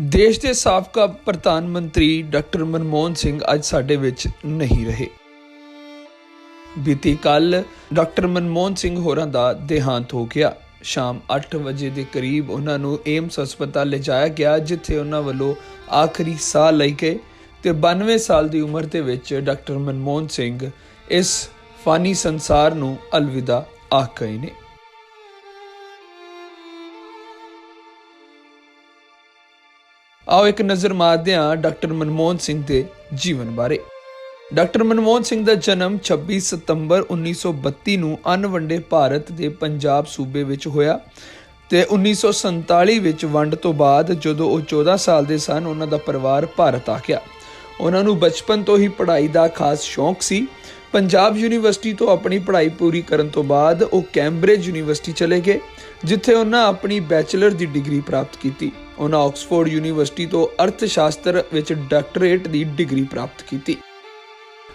ਦੇਸ਼ ਦੇ ਸਾਬਕਾ ਪ੍ਰਧਾਨ ਮੰਤਰੀ ਡਾਕਟਰ ਮਨਮੋਹਨ ਸਿੰਘ ਅੱਜ ਸਾਡੇ ਵਿੱਚ ਨਹੀਂ ਰਹੇ। ਬੀਤੀ ਕੱਲ ਡਾਕਟਰ ਮਨਮੋਹਨ ਸਿੰਘ ਹੋਰਾਂ ਦਾ ਦੇਹਾਂਤ ਹੋ ਗਿਆ। ਸ਼ਾਮ 8 ਵਜੇ ਦੇ ਕਰੀਬ ਉਹਨਾਂ ਨੂੰ ਏਮਸ ਹਸਪਤਾਲ ਲਿਜਾਇਆ ਗਿਆ, ਜਿੱਥੇ ਉਹਨਾਂ ਵੱਲੋਂ ਆਖਰੀ ਸਾਹ ਲਈ ਗਏ ਤੇ 92 ਸਾਲ ਦੀ ਉਮਰ ਦੇ ਵਿੱਚ ਡਾਕਟਰ ਮਨਮੋਹਨ ਸਿੰਘ ਇਸ ਫਾਨੀ ਸੰਸਾਰ ਨੂੰ ਅਲਵਿਦਾ ਆਖ ਗਏ ਨੇ। ਆਓ ਇੱਕ ਨਜ਼ਰ ਮਾਰਦੇ ਹਾਂ ਡਾਕਟਰ ਮਨਮੋਹਨ ਸਿੰਘ ਦੇ ਜੀਵਨ ਬਾਰੇ। ਡਾਕਟਰ ਮਨਮੋਹਨ ਸਿੰਘ ਦਾ ਜਨਮ 26 ਸਤੰਬਰ 1932 ਨੂੰ ਅਨਵੰਡੇ ਭਾਰਤ ਦੇ ਪੰਜਾਬ ਸੂਬੇ ਵਿੱਚ ਹੋਇਆ ਤੇ 1947 ਵਿੱਚ ਵੰਡ ਤੋਂ ਬਾਅਦ ਜਦੋਂ ਉਹ 14 ਸਾਲ ਦੇ ਸਨ, ਉਹਨਾਂ ਦਾ ਪਰਿਵਾਰ ਭਾਰਤ ਆ ਗਿਆ। ਉਹਨਾਂ ਨੂੰ ਬਚਪਨ ਤੋਂ ਹੀ ਪੜ੍ਹਾਈ ਦਾ ਖਾਸ ਸ਼ੌਂਕ ਸੀ। ਪੰਜਾਬ ਯੂਨੀਵਰਸਿਟੀ ਤੋਂ ਆਪਣੀ ਪੜ੍ਹਾਈ ਪੂਰੀ ਕਰਨ ਤੋਂ ਬਾਅਦ ਉਹ ਕੈਂਬਰਿਜ ਯੂਨੀਵਰਸਿਟੀ ਚਲੇ ਗਏ, ਜਿੱਥੇ ਉਹਨਾਂ ਆਪਣੀ ਬੈਚਲਰ ਦੀ ਡਿਗਰੀ ਪ੍ਰਾਪਤ ਕੀਤੀ। ਉਹਨਾਂ ਆਕਸਫੋਰਡ ਯੂਨੀਵਰਸਿਟੀ ਤੋਂ ਅਰਥ ਸ਼ਾਸਤਰ ਵਿੱਚ ਡਾਕਟਰੇਟ ਦੀ ਡਿਗਰੀ ਪ੍ਰਾਪਤ ਕੀਤੀ।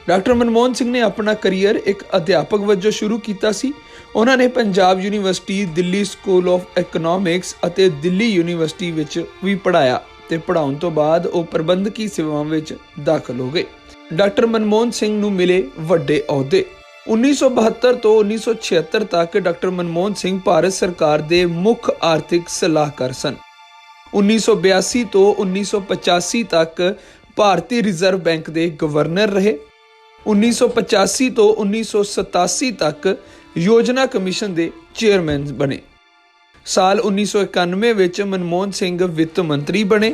ਡਾਕਟਰ ਮਨਮੋਹਨ ਸਿੰਘ ਨੇ ਆਪਣਾ ਕੈਰੀਅਰ ਇੱਕ ਅਧਿਆਪਕ ਵਜੋਂ ਸ਼ੁਰੂ ਕੀਤਾ ਸੀ। ਉਹਨਾਂ ਨੇ Punjab university, Delhi school of economics ਅਤੇ ਦਿੱਲੀ ਯੂਨੀਵਰਸਿਟੀ ਵਿੱਚ ਵੀ ਪੜ੍ਹਾਇਆ ਤੇ ਪੜ੍ਹਾਉਣ ਤੋਂ ਬਾਅਦ ਉਹ ਪ੍ਰਬੰਧਕੀ ਸੇਵਾਵਾਂ ਵਿੱਚ ਦਾਖਲ ਹੋ ਗਏ। ਡਾਕਟਰ ਮਨਮੋਹਨ ਸਿੰਘ ਨੂੰ ਮਿਲੇ ਵੱਡੇ ਅਹੁਦੇ। 1972 ਤੋਂ 1976 ਤੱਕ ਡਾਕਟਰ ਮਨਮੋਹਨ ਸਿੰਘ ਭਾਰਤ ਸਰਕਾਰ ਦੇ ਮੁੱਖ ਆਰਥਿਕ ਸਲਾਹਕਾਰ ਸਨ। 1982 ਤੋਂ 1985 ਤੱਕ ਭਾਰਤੀ ਰਿਜ਼ਰਵ ਬੈਂਕ ਦੇ ਗਵਰਨਰ ਰਹੇ। 1985 ਤੋਂ 1987 ਤੱਕ ਯੋਜਨਾ ਕਮਿਸ਼ਨ ਦੇ ਚੇਅਰਮੈਨ ਬਣੇ। ਸਾਲ 1991 ਵਿੱਚ ਮਨਮੋਹਨ ਸਿੰਘ ਵਿੱਤ ਮੰਤਰੀ ਬਣੇ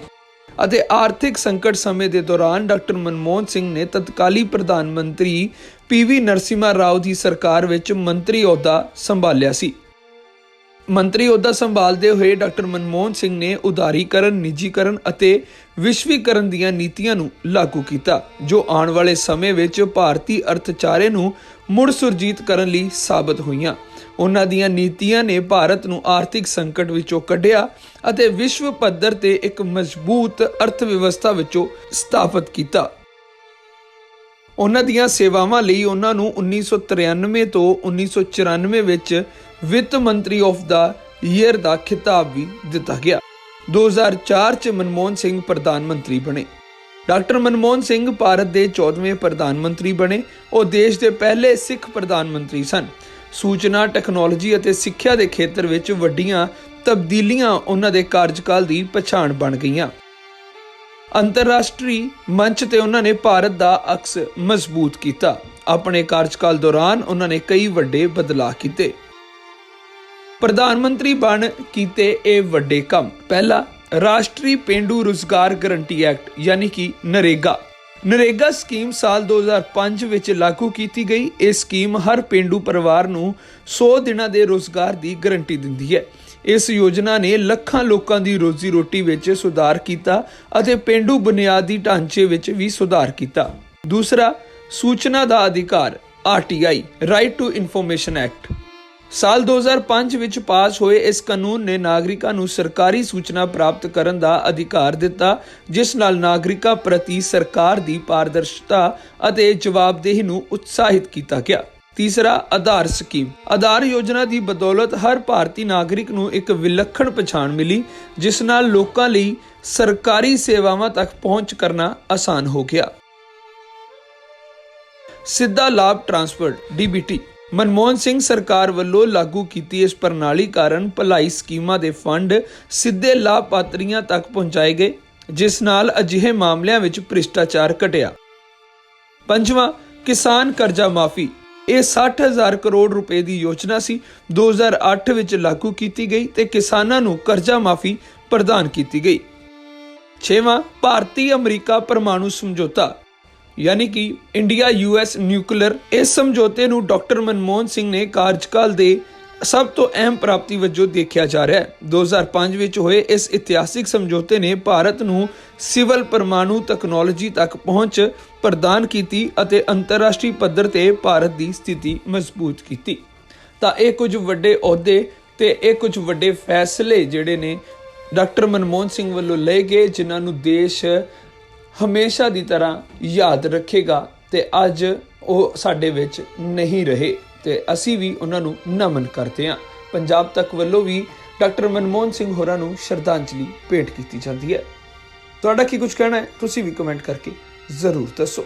ਅਤੇ ਆਰਥਿਕ ਸੰਕਟ ਸਮੇਂ ਦੇ ਦੌਰਾਨ ਡਾਕਟਰ ਮਨਮੋਹਨ ਸਿੰਘ ਨੇ ਤਤਕਾਲੀ ਪ੍ਰਧਾਨ ਮੰਤਰੀ ਪੀਵੀ ਨਰਸਿਮਾ ਰਾਓ ਦੀ ਸਰਕਾਰ ਵਿੱਚ ਮੰਤਰੀ ਅਹੁਦਾ ਸੰਭਾਲਿਆ ਸੀ। ਮੰਤਰੀ ਅਹੁਦਾ ਸੰਭਾਲਦੇ ਹੋਏ ਡਾਕਟਰ ਮਨਮੋਹਨ ਸਿੰਘ ਨੇ ਉਦਾਰੀਕਰਨ, ਨਿੱਜੀਕਰਨ ਅਤੇ ਵਿਸ਼ਵੀਕਰਨ ਦੀਆਂ ਨੀਤੀਆਂ ਨੂੰ ਲਾਗੂ ਕੀਤਾ, ਜੋ ਆਉਣ ਵਾਲੇ ਸਮੇਂ ਵਿੱਚ ਭਾਰਤੀ ਅਰਥਚਾਰੇ ਨੂੰ ਮੁੜ ਸੁਰਜੀਤ ਕਰਨ ਲਈ ਸਾਬਤ ਹੋਈਆਂ। ਉਹਨਾਂ ਦੀਆਂ ਨੀਤੀਆਂ ਨੇ ਭਾਰਤ ਨੂੰ ਆਰਥਿਕ ਸੰਕਟ ਵਿੱਚੋਂ ਕੱਢਿਆ ਅਤੇ ਵਿਸ਼ਵ ਪੱਧਰ ਤੇ ਇੱਕ ਮਜ਼ਬੂਤ ਅਰਥ ਵਿਵਸਥਾ ਵਿੱਚੋਂ ਸਥਾਪਿਤ ਕੀਤਾ। ਉਹਨਾਂ ਦੀਆਂ ਸੇਵਾਵਾਂ ਲਈ ਉਹਨਾਂ ਨੂੰ 1993 ਤੋਂ 1994 ਵਿੱਚ ਵਿੱਤ ਮੰਤਰੀ ਆਫ ਦਾ ਈਅਰ ਦਾ ਖਿਤਾਬ ਵੀ ਦਿੱਤਾ ਗਿਆ। 2004 ਚ ਮਨਮੋਹਨ ਸਿੰਘ ਪ੍ਰਧਾਨ ਮੰਤਰੀ ਬਣੇ। ਡਾਕਟਰ ਮਨਮੋਹਨ ਸਿੰਘ ਭਾਰਤ ਦੇ 14ਵੇਂ ਪ੍ਰਧਾਨ ਮੰਤਰੀ ਬਣੇ। ਉਹ ਦੇਸ਼ ਦੇ ਪਹਿਲੇ ਸਿੱਖ ਪ੍ਰਧਾਨ ਮੰਤਰੀ ਸਨ। ਸੂਚਨਾ, ਟੈਕਨੋਲੋਜੀ ਅਤੇ ਸਿੱਖਿਆ ਦੇ ਖੇਤਰ ਵਿੱਚ ਵੱਡੀਆਂ ਤਬਦੀਲੀਆਂ ਉਹਨਾਂ ਦੇ ਕਾਰਜਕਾਲ ਦੀ ਪਛਾਣ ਬਣ ਗਈਆਂ। ਅੰਤਰਰਾਸ਼ਟਰੀ ਮੰਚ ਤੇ ਉਹਨਾਂ ਨੇ ਭਾਰਤ ਦਾ ਅਕਸ ਮਜ਼ਬੂਤ ਕੀਤਾ। ਆਪਣੇ ਕਾਰਜਕਾਲ ਦੌਰਾਨ ਉਹਨਾਂ ਨੇ ਕਈ ਵੱਡੇ ਬਦਲਾਅ ਕੀਤੇ। ਪ੍ਰਧਾਨ ਮੰਤਰੀ ਬਣ ਕੀਤੇ ਇਹ ਵੱਡੇ ਕੰਮ। ਪਹਿਲਾ, ਰਾਸ਼ਟਰੀ ਪੇਂਡੂ ਰੁਜ਼ਗਾਰ ਗਰੰਟੀ ਐਕਟ, ਯਾਨੀ ਕਿ ਨਰੇਗਾ। ਨਰੇਗਾ ਸਕੀਮ ਸਾਲ 2005 ਵਿੱਚ ਲਾਗੂ ਕੀਤੀ ਗਈ। ਇਹ ਸਕੀਮ ਹਰ ਪੇਂਡੂ ਪਰਿਵਾਰ ਨੂੰ 100 ਦਿਨਾਂ ਦੇ ਰੋਜ਼ਗਾਰ ਦੀ ਗਾਰੰਟੀ ਦਿੰਦੀ ਹੈ। ਇਸ ਯੋਜਨਾ ਨੇ ਲੱਖਾਂ ਲੋਕਾਂ ਦੀ ਰੋਜ਼ੀ ਰੋਟੀ ਵਿੱਚ ਸੁਧਾਰ ਕੀਤਾ ਅਤੇ ਪੇਂਡੂ ਬੁਨਿਆਦੀ ਢਾਂਚੇ ਵਿੱਚ ਵੀ ਸੁਧਾਰ ਕੀਤਾ। ਦੂਸਰਾ, ਸੂਚਨਾ ਦਾ ਅਧਿਕਾਰ RTI right to information act ਸਾਲ 2005 ਵਿੱਚ ਪਾਸ ਹੋਏ ਇਸ ਕਾਨੂੰਨ ਨੇ ਨਾਗਰਿਕਾਂ ਨੂੰ ਸਰਕਾਰੀ ਸੂਚਨਾ ਪ੍ਰਾਪਤ ਕਰਨ ਦਾ ਅਧਿਕਾਰ ਦਿੱਤਾ, ਜਿਸ ਨਾਲ ਨਾਗਰਿਕਾਂ ਪ੍ਰਤੀ ਸਰਕਾਰ ਦੀ ਪਾਰਦਰਸ਼ਤਾ ਅਤੇ ਜਵਾਬਦੇਹੀ ਨੂੰ ਉਤਸ਼ਾਹਿਤ ਕੀਤਾ ਗਿਆ। ਤੀਸਰਾ, ਆਧਾਰ ਸਕੀਮ। ਆਧਾਰ ਯੋਜਨਾ ਦੀ ਬਦੌਲਤ ਹਰ ਭਾਰਤੀ ਨਾਗਰਿਕ ਨੂੰ ਇੱਕ ਵਿਲੱਖਣ ਪਛਾਣ ਮਿਲੀ, ਜਿਸ ਨਾਲ ਲੋਕਾਂ ਲਈ ਸਰਕਾਰੀ ਸੇਵਾਵਾਂ ਤੱਕ ਪਹੁੰਚ ਕਰਨਾ ਆਸਾਨ ਹੋ ਗਿਆ। ਸਿੱਧਾ ਲਾਭ ਟ੍ਰਾਂਸਫਰ ਡੀਬੀਟੀ ਮਨਮੋਹਨ ਸਿੰਘ ਸਰਕਾਰ ਵੱਲੋਂ ਲਾਗੂ ਕੀਤੀ ਇਸ ਪ੍ਰਣਾਲੀ ਕਾਰਨ ਭਲਾਈ ਸਕੀਮਾਂ ਦੇ ਫੰਡ ਸਿੱਧੇ ਲਾਭਪਾਤਰੀਆਂ ਤੱਕ ਪਹੁੰਚਾਏ ਗਏ, ਜਿਸ ਨਾਲ ਅਜਿਹੇ ਮਾਮਲਿਆਂ ਵਿੱਚ ਭ੍ਰਿਸ਼ਟਾਚਾਰ ਘਟਿਆ। ਪੰਜਵਾਂ, ਕਿਸਾਨ ਕਰਜ਼ਾ ਮਾਫੀ। ਇਹ 60000 ਕਰੋੜ ਰੁਪਏ ਦੀ ਯੋਜਨਾ ਸੀ। 2008 ਵਿੱਚ ਲਾਗੂ ਕੀਤੀ ਗਈ ਤੇ ਕਿਸਾਨਾਂ ਨੂੰ ਕਰਜ਼ਾ ਮਾਫੀ ਪ੍ਰਦਾਨ ਕੀਤੀ ਗਈ। ਛੇਵਾਂ, ਭਾਰਤੀ ਅਮਰੀਕਾ ਪਰਮਾਣੂ ਸਮਝੌਤਾ। ਯਾਨੀ ਕਿ ਇੰਡੀਆ ਯੂਐਸ ਨਿਊਕਲੀਅਰ, ਇਸ ਸਮਝੌਤੇ ਨੂੰ ਡਾਕਟਰ ਮਨਮੋਹਨ ਸਿੰਘ ਨੇ ਕਾਰਜਕਾਲ ਦੇ ਸਭ ਤੋਂ ਅਹਿਮ ਪ੍ਰਾਪਤੀ ਵਜੋਂ ਦੇਖਿਆ ਜਾ ਰਿਹਾ ਹੈ। 2005 ਵਿੱਚ ਹੋਏ ਇਸ ਇਤਿਹਾਸਿਕ ਸਮਝੌਤੇ ਨੇ ਭਾਰਤ ਨੂੰ ਸਿਵਲ ਪਰਮਾਣੂ ਟੈਕਨੋਲੋਜੀ ਤੱਕ ਪਹੁੰਚ ਪ੍ਰਦਾਨ ਕੀਤੀ ਅਤੇ ਅੰਤਰਰਾਸ਼ਟਰੀ ਪੱਧਰ ਤੇ ਭਾਰਤ ਦੀ ਸਥਿਤੀ ਮਜ਼ਬੂਤ ਕੀਤੀ। ਤਾਂ ਇਹ ਕੁਝ ਵੱਡੇ ਅਹੁਦੇ ਤੇ ਇਹ ਕੁਝ ਵੱਡੇ ਫੈਸਲੇ ਜਿਹੜੇ ਨੇ ਡਾਕਟਰ ਮਨਮੋਹਨ ਸਿੰਘ ਵੱਲੋਂ ਲਏ ਗਏ, ਜਿਨ੍ਹਾਂ ਨੂੰ ਦੇਸ਼ ਹਮੇਸ਼ਾ ਦੀ ਤਰ੍ਹਾਂ ਯਾਦ ਰੱਖੇਗਾ ਤੇ ਅੱਜ ਉਹ ਸਾਡੇ ਵਿੱਚ ਨਹੀਂ ਰਹੇ ਤੇ ਅਸੀਂ ਵੀ ਉਹਨਾਂ ਨੂੰ ਨਮਨ ਕਰਦੇ ਹਾਂ। ਪੰਜਾਬ ਤੱਕ ਵੱਲੋਂ ਵੀ ਡਾਕਟਰ ਮਨਮੋਹਨ ਸਿੰਘ ਹੋਰਾਂ ਨੂੰ ਸ਼ਰਧਾਂਜਲੀ ਭੇਟ ਕੀਤੀ ਜਾਂਦੀ ਹੈ। ਤੁਹਾਡਾ ਕੀ ਕੁਝ ਕਹਿਣਾ ਹੈ? ਤੁਸੀਂ ਵੀ ਕਮੈਂਟ ਕਰਕੇ ਜ਼ਰੂਰ ਦੱਸੋ।